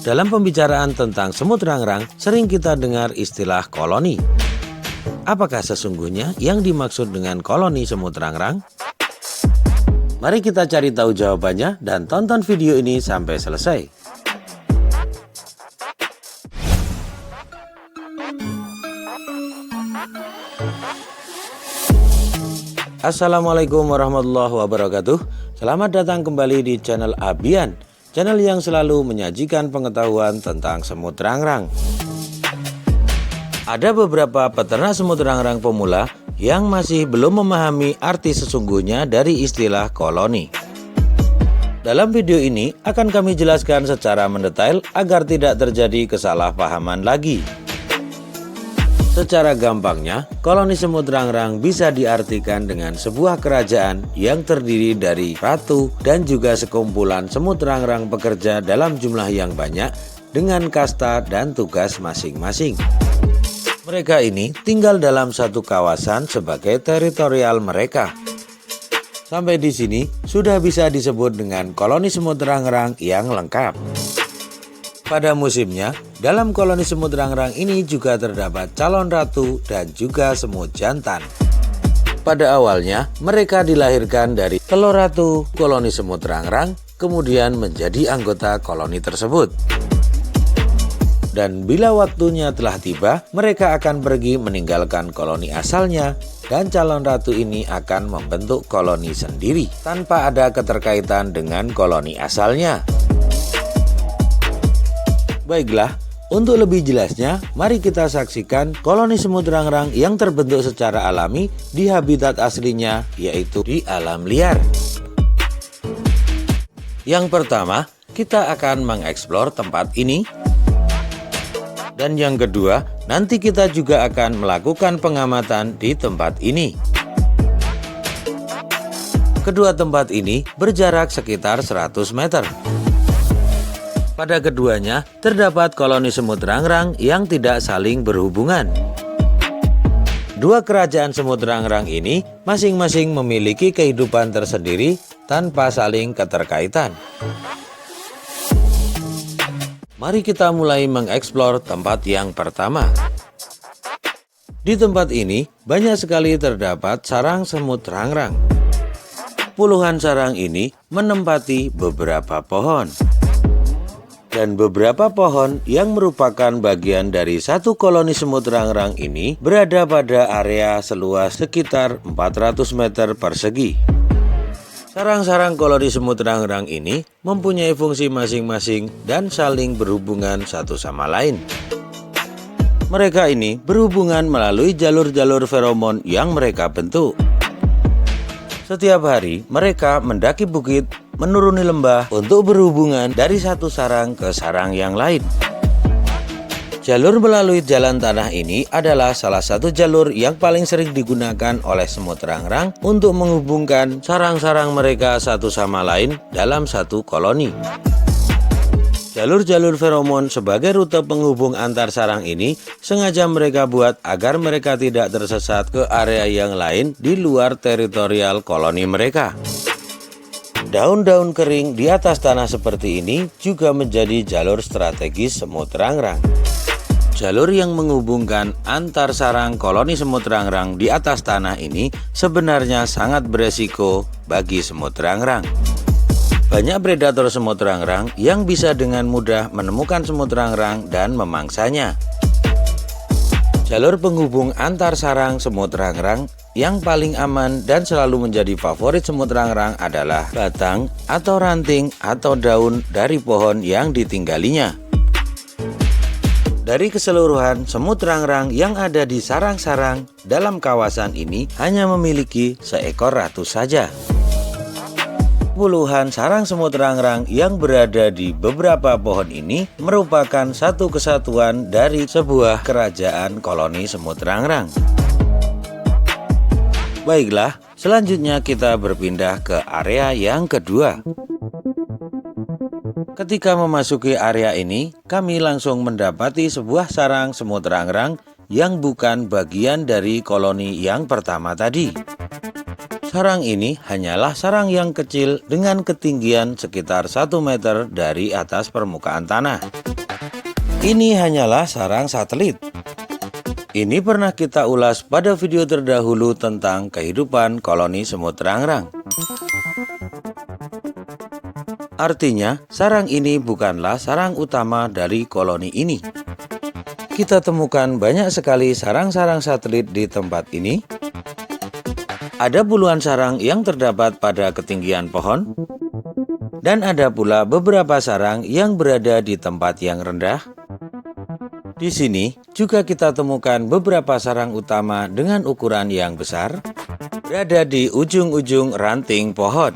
Dalam pembicaraan tentang semut rangrang, sering kita dengar istilah koloni. Apakah sesungguhnya yang dimaksud dengan koloni semut rangrang? Mari kita cari tahu jawabannya dan tonton video ini sampai selesai. Assalamualaikum warahmatullahi wabarakatuh. Selamat datang kembali di channel Abian, channel yang selalu menyajikan pengetahuan tentang semut rangrang. Ada beberapa peternak semut rangrang pemula yang masih belum memahami arti sesungguhnya dari istilah koloni. Dalam video ini akan kami jelaskan secara mendetail agar tidak terjadi kesalahpahaman lagi. Secara gampangnya, koloni semut rangrang bisa diartikan dengan sebuah kerajaan yang terdiri dari ratu dan juga sekumpulan semut rangrang pekerja dalam jumlah yang banyak dengan kasta dan tugas masing-masing. Mereka ini tinggal dalam satu kawasan sebagai teritorial mereka. Sampai di sini sudah bisa disebut dengan koloni semut rangrang yang lengkap. Pada musimnya, dalam koloni semut rangrang ini juga terdapat calon ratu dan juga semut jantan. Pada awalnya, mereka dilahirkan dari telur ratu koloni semut rangrang, kemudian menjadi anggota koloni tersebut. Dan bila waktunya telah tiba, mereka akan pergi meninggalkan koloni asalnya dan calon ratu ini akan membentuk koloni sendiri tanpa ada keterkaitan dengan koloni asalnya. Baiklah, untuk lebih jelasnya, mari kita saksikan koloni semut rangrang yang terbentuk secara alami di habitat aslinya, yaitu di alam liar. Yang pertama, kita akan mengeksplor tempat ini. Dan yang kedua, nanti kita juga akan melakukan pengamatan di tempat ini. Kedua tempat ini berjarak sekitar 100 meter. Pada keduanya, terdapat koloni semut rangrang yang tidak saling berhubungan. Dua kerajaan semut rangrang ini masing-masing memiliki kehidupan tersendiri tanpa saling keterkaitan. Mari kita mulai mengeksplor tempat yang pertama. Di tempat ini, banyak sekali terdapat sarang semut rangrang. Puluhan sarang ini menempati beberapa pohon dan beberapa pohon yang merupakan bagian dari satu koloni semut rangrang ini berada pada area seluas sekitar 400 meter persegi. Sarang-sarang koloni semut rangrang ini mempunyai fungsi masing-masing dan saling berhubungan satu sama lain. Mereka ini berhubungan melalui jalur-jalur feromon yang mereka bentuk. Setiap hari mereka mendaki bukit menuruni lembah untuk berhubungan dari satu sarang ke sarang yang lain. Jalur melalui jalan tanah ini adalah salah satu jalur yang paling sering digunakan oleh semut rangrang untuk menghubungkan sarang-sarang mereka satu sama lain dalam satu koloni. Jalur-jalur feromon sebagai rute penghubung antar sarang ini sengaja mereka buat agar mereka tidak tersesat ke area yang lain di luar teritorial koloni mereka. Daun-daun kering di atas tanah seperti ini juga menjadi jalur strategis semut rangrang. Jalur yang menghubungkan antar sarang koloni semut rangrang di atas tanah ini sebenarnya sangat beresiko bagi semut rangrang. Banyak predator semut rangrang yang bisa dengan mudah menemukan semut rangrang dan memangsanya. Jalur penghubung antar sarang semut rangrang yang paling aman dan selalu menjadi favorit semut rangrang adalah batang atau ranting atau daun dari pohon yang ditinggalinya. Dari keseluruhan semut rangrang yang ada di sarang-sarang dalam kawasan ini hanya memiliki seekor ratu saja. Puluhan sarang semut rangrang yang berada di beberapa pohon ini merupakan satu kesatuan dari sebuah kerajaan koloni semut rangrang. Baiklah, selanjutnya kita berpindah ke area yang kedua. Ketika memasuki area ini, kami langsung mendapati sebuah sarang semut rangrang yang bukan bagian dari koloni yang pertama tadi. Sarang ini hanyalah sarang yang kecil dengan ketinggian sekitar 1 meter dari atas permukaan tanah. Ini hanyalah sarang satelit. Ini pernah kita ulas pada video terdahulu tentang kehidupan koloni semut rangrang. Artinya, sarang ini bukanlah sarang utama dari koloni ini. Kita temukan banyak sekali sarang-sarang satelit di tempat ini, ada puluhan sarang yang terdapat pada ketinggian pohon, dan ada pula beberapa sarang yang berada di tempat yang rendah. Di sini juga kita temukan beberapa sarang utama dengan ukuran yang besar, berada di ujung-ujung ranting pohon.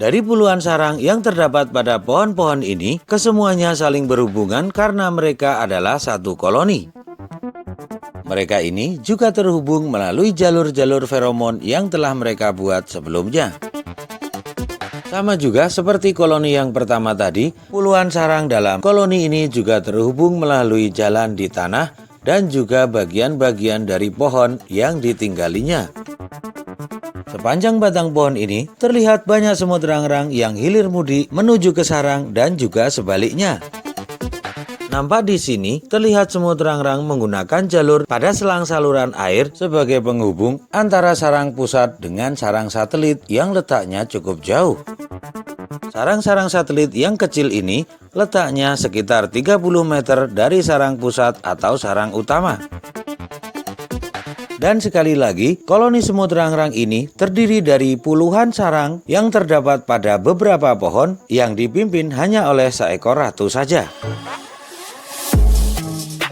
Dari puluhan sarang yang terdapat pada pohon-pohon ini, kesemuanya saling berhubungan karena mereka adalah satu koloni. Mereka ini juga terhubung melalui jalur-jalur feromon yang telah mereka buat sebelumnya. Sama juga seperti koloni yang pertama tadi, puluhan sarang dalam koloni ini juga terhubung melalui jalan di tanah dan juga bagian-bagian dari pohon yang ditinggalinya. Sepanjang batang pohon ini terlihat banyak semut rang-rang yang hilir mudik menuju ke sarang dan juga sebaliknya. Nampak di sini, terlihat semut rang-rang menggunakan jalur pada selang saluran air sebagai penghubung antara sarang pusat dengan sarang satelit yang letaknya cukup jauh. Sarang-sarang satelit yang kecil ini letaknya sekitar 30 meter dari sarang pusat atau sarang utama. Dan sekali lagi, koloni semut rang-rang ini terdiri dari puluhan sarang yang terdapat pada beberapa pohon yang dipimpin hanya oleh seekor ratu saja.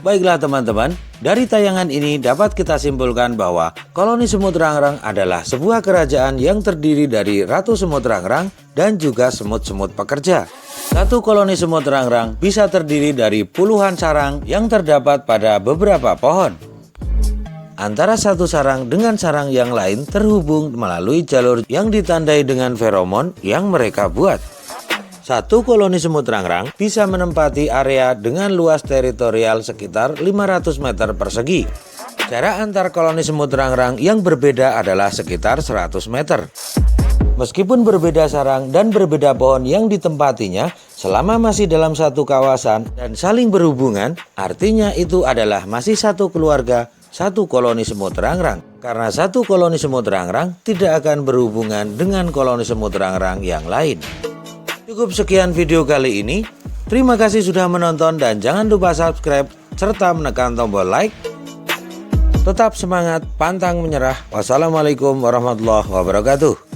Baiklah teman-teman, dari tayangan ini dapat kita simpulkan bahwa koloni semut rangrang adalah sebuah kerajaan yang terdiri dari ratu semut rangrang dan juga semut-semut pekerja. Satu koloni semut rangrang bisa terdiri dari puluhan sarang yang terdapat pada beberapa pohon. Antara satu sarang dengan sarang yang lain terhubung melalui jalur yang ditandai dengan feromon yang mereka buat. Satu koloni semut rangrang bisa menempati area dengan luas teritorial sekitar 500 meter persegi. Jarak antar koloni semut rangrang yang berbeda adalah sekitar 100 meter. Meskipun berbeda sarang dan berbeda pohon yang ditempatinya, selama masih dalam satu kawasan dan saling berhubungan, artinya itu adalah masih satu keluarga, satu koloni semut rangrang. Karena satu koloni semut rangrang tidak akan berhubungan dengan koloni semut rangrang yang lain. Cukup sekian video kali ini. Terima kasih sudah menonton dan jangan lupa subscribe serta menekan tombol like. Tetap semangat, pantang menyerah. Wassalamualaikum warahmatullahi wabarakatuh.